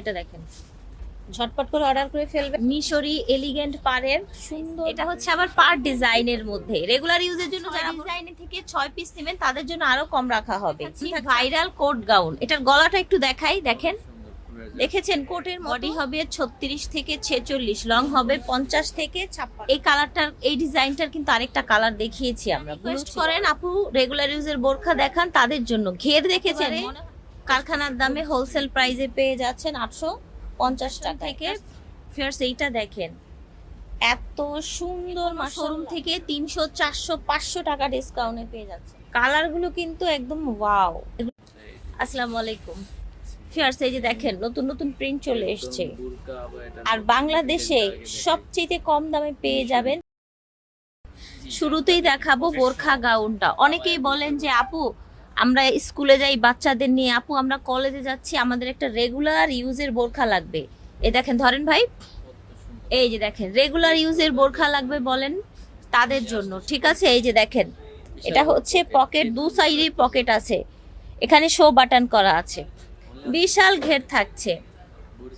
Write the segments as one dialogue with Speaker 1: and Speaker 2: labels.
Speaker 1: এটা দেখেন। ঝটপট করে অর্ডার করে ফেলবে মিশরি এলিগেন্ট পারের সুন্দর এটা হচ্ছে আবার পার ডিজাইনের মধ্যে। রেগুলার ইউজের জন্য যারা ডিজাইনে থেকে ছয় পিস নেবেন তাদের জন্য আরও কম রাখা হবে। ভাইরাল কোট গাউন এটার গলাটা একটু দেখাই দেখেন। দেখেছেন কোটের বডি হবে ছত্রিশ থেকে ছেচল্লিশ লং হবে পঞ্চাশ থেকে ছাপ্পান্ন। এই কালারটার এই ডিজাইনটার কিন্তু আরেকটা কালার দেখিয়েছি আমরা। রিকোয়েস্ট করেন আপু রেগুলার ইউজের বোরখা দেখান তাদের জন্য। ঘের দেখেছেন? কারখানার দামে হোলসেল প্রাইসে পেয়ে যাচ্ছেন আটশো পঞ্চাশ টাকা থেকে। ফেয়ার্স এইটা দেখেন। এত সুন্দর শোরুম থেকে তিনশো চারশো পাঁচশো টাকা ডিসকাউন্টে পেয়ে যাচ্ছে। কালারগুলো কিন্তু একদম ওয়াও আসসালামু আলাইকুম। ফিয়ার্স এই যে দেখেন নতুন নতুন প্রিন্ট চলে এসছে। আর বাংলাদেশে সবচেয়ে কম দামে পেয়ে যাবেন। শুরুতেই দেখাবো বোরখা গাউনটা। অনেকেই বলেন যে আপু আমরা স্কুলে যাই বাচ্চাদের নিয়ে, আপু, আমরা কলেজে যাচ্ছি, আমাদের একটা রেগুলার ইউজের বোরখা লাগবে। এই দেখেন, ধরেন ভাই, এই যে দেখেন রেগুলার ইউজের বোরখা লাগবে বলেন তাদের জন্য, ঠিক আছে? এই যে দেখেন, এটা হচ্ছে পকেট দু সাইডেই পকেট আছে। এখানে শো বাটন করা আছে। বিশাল ঘের থাকছে।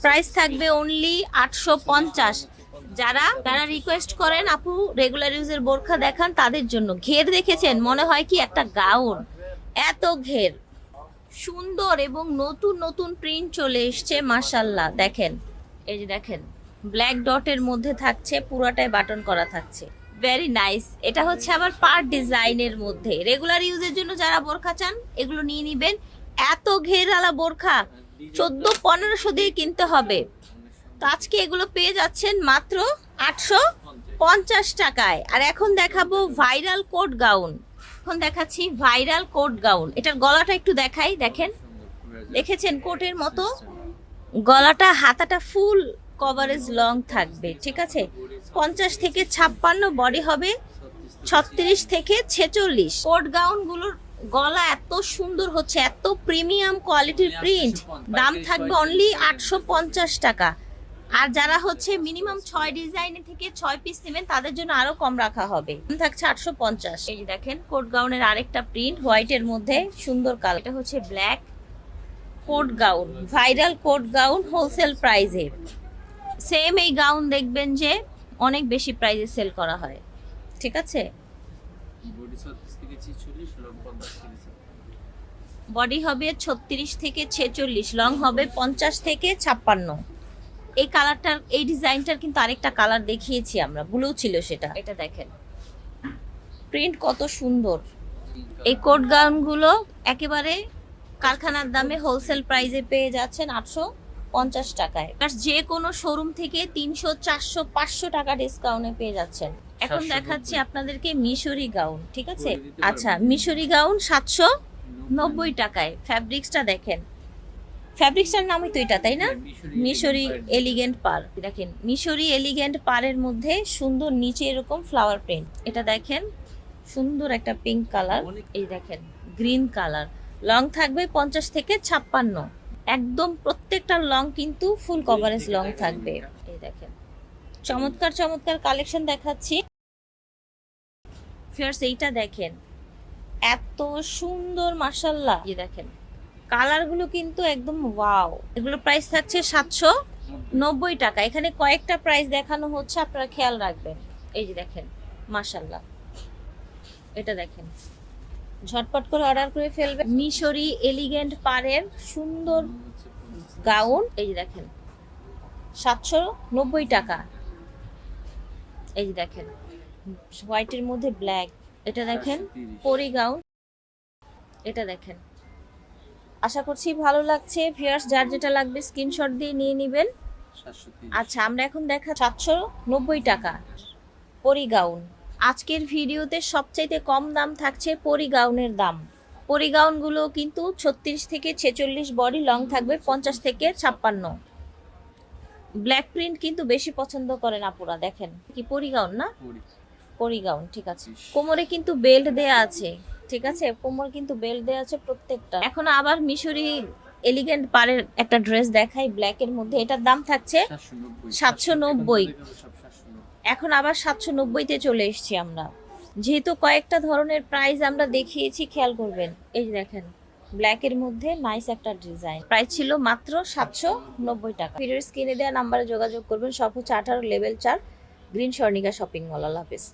Speaker 1: প্রাইস থাকবে অনলি আটশো পঞ্চাশ। যারা যারা রিকোয়েস্ট করেন, আপু রেগুলার ইউজের বোরখা দেখান তাদের জন্য। ঘের দেখেছেন? মনে হয় কি একটা গাউন এত ঘের। সুন্দর এবং নতুন নতুন প্রিন্ট চলে এসছে মাশাল্লাহ দেখেন, এই যে দেখেন ব্ল্যাক ডটের মধ্যে থাকছে পুরোটাই বাটন করা থাকছে। ভেরি নাইস এটা হচ্ছে আবার পার ডিজাইনের মধ্যে। রেগুলার ইউজের জন্য যারা বোরখা চান, এগুলো নিয়ে নিবেন। এত ঘেরালা বোরখা। চোদ্দ, পনেরোশো দিয়ে কিনতে হবে। তো আজকে এগুলো পেয়ে যাচ্ছেন মাত্র আটশো পঞ্চাশ টাকায়। আর এখন দেখাবো ভাইরাল কোট গাউন এখন দেখাচ্ছি ভাইরাল কোট গাউন। এটার গলাটা একটু দেখাই, দেখেন। দেখেছেন কোটের মতো? গলাটা, হাতাটা ফুল কভারেজ লং থাকবে, ঠিক আছে? পঞ্চাশ থেকে ছাপ্পান্ন বডি হবে, ছত্রিশ থেকে ছেচল্লিশ। কোট গাউনগুলোর গলা এত সুন্দর হচ্ছে, এত প্রিমিয়াম কোয়ালিটির প্রিন্ট দাম থাকবে অনলি আটশো পঞ্চাশ টাকা। আর যারা হচ্ছে মিনিমাম ছয় ডিজাইনে থেকে ছয় পিস নেবেন তাদের জন্য আরও কম রাখা হবে। থাকছে আটশো পঞ্চাশ। এই যে দেখেন কোট গাউনের আরেকটা প্রিন্ট হোয়াইটের মধ্যে সুন্দর কালার এটা হচ্ছে black coat gown viral coat gown wholesale প্রাইজে সেম এই গাউন দেখবেন যে অনেক বেশি প্রাইজে সেল করা হয়। ঠিক আছে? বডি হবে ছত্রিশ থেকে ছেচল্লিশ লং হবে পঞ্চাশ থেকে ছাপ্পান্ন। এই কালারটার এই ডিজাইনটার কিন্তু আরেকটা কালার দেখিয়েছি আমরা ব্লু ছিল সেটা। এটা দেখেন। প্রিন্ট কত সুন্দর। এই কোট গাউনগুলো একেবারে কারখানার দামে হোলসেল প্রাইসে পেয়ে যাচ্ছেন আটশো পঞ্চাশ টাকায়। আর যে কোনো শোরুম থেকে তিনশো চারশো পাঁচশো টাকা ডিসকাউন্টে পেয়ে যাচ্ছেন। এখন দেখাচ্ছি আপনাদেরকে মিশরি গাউন ঠিক আছে? আচ্ছা মিশরি গাউন সাতশো নব্বই টাকায়। ফ্যাব্রিক্সটা দেখেন। ফ্যাব্রিক্সটার নামই তো এটা, তাই না? মিশরি এলিগেন্ট পার। দেখেন, মিশরি এলিগেন্ট পারের মধ্যে সুন্দর নিচে এরকম ফ্লাওয়ার প্রিন্ট। এটা দেখেন, সুন্দর একটা পিঙ্ক কালার এই দেখেন গ্রিন কালার লং থাকবে পঞ্চাশ থেকে ছাপ্পান্ন। একদম প্রত্যেকটা লং কিন্তু ফুল কভারেজ লং থাকবে। এই দেখেন, চমৎকার চমৎকার কালেকশন দেখাচ্ছি। ফিয়ার্স এইটা দেখেন, এত সুন্দর মাসাল্লাহ দেখেন কালারগুলো কিন্তু একদম ওয়াও। এগুলো প্রাইস থাকছে সাতশো নব্বই টাকা। এখানে কয়েকটা প্রাইস দেখানো হচ্ছে, আপনারা খেয়াল রাখবেন। এই যে দেখেন মাসাল্লাহ এটা দেখেন। ঝটপট করে অর্ডার করে ফেলবে মিশরি এলিগেন্ট পারের সুন্দর গাউন। এই যে দেখেন, সাতশো নব্বই টাকা। এই যে দেখেন হোয়াইটের মধ্যে ব্ল্যাক এটা দেখেন, পরি গাউন। এটা দেখেন। আশা করছি ভালো লাগছে। ভিউয়ার্স যার যেটা লাগবে স্ক্রিনশট দিয়ে নিয়ে নেবেন। আচ্ছা আমরা এখন দেখা সাতশো নব্বই টাকা। পরি গাউন আজকের ভিডিওতে সবচাইতে কম দাম থাকছে পরি গাউনের দাম। পরি গাউনগুলো কিন্তু ছত্রিশ থেকে ছেচল্লিশ বডি লং থাকবে পঞ্চাশ থেকে ছাপ্পান্ন। ব্ল্যাক প্রিন্ট কিন্তু বেশি পছন্দ করেন আপুরা দেখেন। কি পরি গাউন না? পরি গাউন ঠিক আছে। কোমরে কিন্তু বেল্ট দেয়া আছে। ঠিক আছে? কোমর কিন্তু বেল্ট দেয়া আছে প্রত্যেকটা। এখন আবার মিশরি এলিগেন্ট পারের একটা ড্রেস দেখাই ব্ল্যাক এর মধ্যে। এটার দাম থাকছে 790 এখন আবার সাতশো নব্বইতে চলে এসেছি আমরা। যেহেতু কয়েকটা ধরনের প্রাইস আমরা দেখিয়েছি খেয়াল করবেন। এই যে দেখেন ব্ল্যাকের মধ্যে নাইস একটা ডিজাইন প্রাইস ছিল মাত্র সাতশো নব্বই টাকা। ভিডিওর স্ক্রিনে দেওয়া নাম্বারে যোগাযোগ করবেন। সব হচ্ছে আঠারো লেভেল চার গ্রিন স্বর্ণিকা শপিং মল আল্লাহ হাফিজ।